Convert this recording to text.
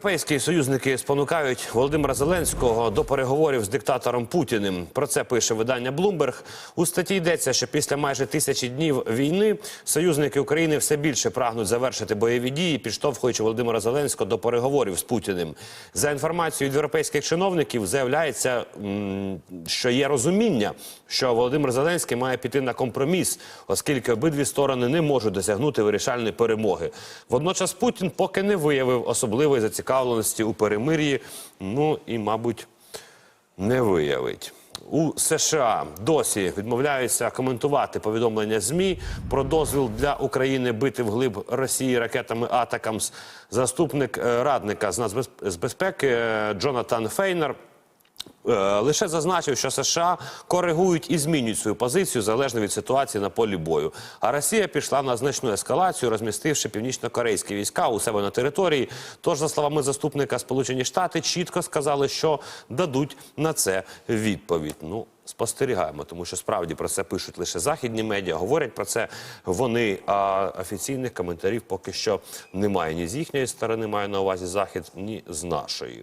Європейські союзники спонукають Володимира Зеленського до переговорів з диктатором Путіним. Про це пише видання Bloomberg. У статті йдеться, що після майже тисячі днів війни союзники України все більше прагнуть завершити бойові дії, підштовхуючи Володимира Зеленського до переговорів з Путіним. За інформацією від європейських чиновників, заявляється, що є розуміння, що Володимир Зеленський має піти на компроміс, оскільки обидві сторони не можуть досягнути вирішальної перемоги. Водночас Путін поки не виявив особливої зацікавленості у перемир'ї. Ну і, мабуть, не виявить. У США досі відмовляються коментувати повідомлення ЗМІ про дозвіл для України бити вглиб Росії ракетами Атакамс. Заступник е, радника з нацбезпеки е, Джонатан Фейнер Лише зазначив, що США коригують і змінюють свою позицію залежно від ситуації на полі бою. А Росія пішла на значну ескалацію, розмістивши північно-корейські війська у себе на території. Тож, за словами заступника, Сполучені Штати чітко сказали, що дадуть на це відповідь. Ну. Спостерігаємо, тому що справді про це пишуть лише західні медіа, говорять про це вони. А офіційних коментарів поки що немає ні з їхньої сторони, маю на увазі захід, ні з нашої.